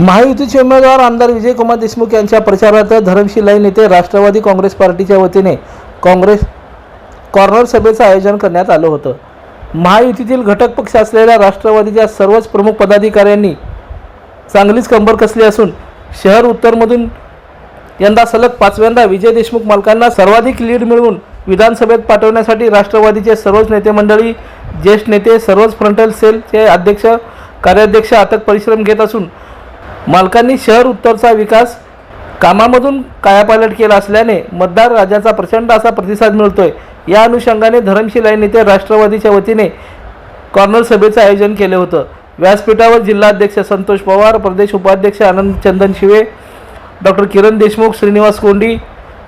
महायुतीचे उमेदवार आमदार विजयकुमार देशमुख यांच्या प्रचारार्थ धरमशिला नेते येथे राष्ट्रवादी काँग्रेस पार्टीच्या वतीने काँग्रेस कॉर्नर सभेचं आयोजन करण्यात आलं होतं. महायुतीतील घटक पक्ष असलेल्या राष्ट्रवादीच्या सर्वच प्रमुख पदाधिकाऱ्यांनी चांगलीच कंबर कसली असून शहर उत्तरमधून यंदा सलग पाचव्यांदा विजय देशमुख मालकांना सर्वाधिक लीड मिळवून विधानसभेत पाठवण्यासाठी राष्ट्रवादीचे सर्वच नेते मंडळी ज्येष्ठ नेते सर्वच फ्रंटल सेलचे अध्यक्ष कार्याध्यक्ष अथक परिश्रम घेत असून मालकांनी शहर उत्तरचा विकास कामामधून कायापालट केला असल्याने मतदार राजाचा प्रचंड असा प्रतिसाद मिळतोय. या अनुषंगाने धरमशी नेते राष्ट्रवादीच्या वतीने कॉर्नर सभेचं आयोजन केलं होतं. व्यासपीठावर जिल्हाध्यक्ष संतोष पवार प्रदेश उपाध्यक्ष आनंद चंदन शिवे डॉक्टर किरण देशमुख श्रीनिवास कोंडी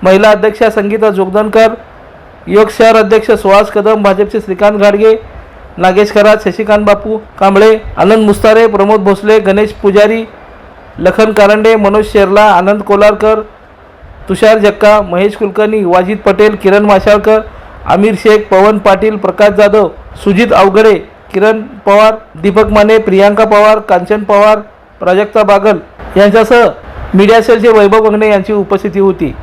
महिला अध्यक्षा संगीता जोगदनकर योग शहर अध्यक्ष सुहास कदम भाजपचे श्रीकांत घाडगे नागेश खरात शशिकांत बापू कांबळे आनंद मुस्तारे प्रमोद भोसले गणेश पुजारी लखन कारंडे मनोज शेरला आनंद कोलारकर तुषार जक्का महेश कुलकर्णी वाजिद पटेल किरण माशाळकर आमिर शेख पवन पाटील प्रकाश जाधव सुजित अवघडे किरण पवार दीपक माने प्रियांका पवार कांचन पवार प्राजक्ता बागल यांच्यासह मीडिया सेलचे वैभव बंगणे यांची उपस्थिती होती.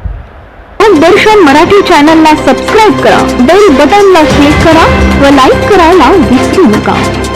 दर्शन मराठी चॅनलला सबस्क्राईब करा बेल बटनला क्लिक करा व लाईक करायला विसरू नका.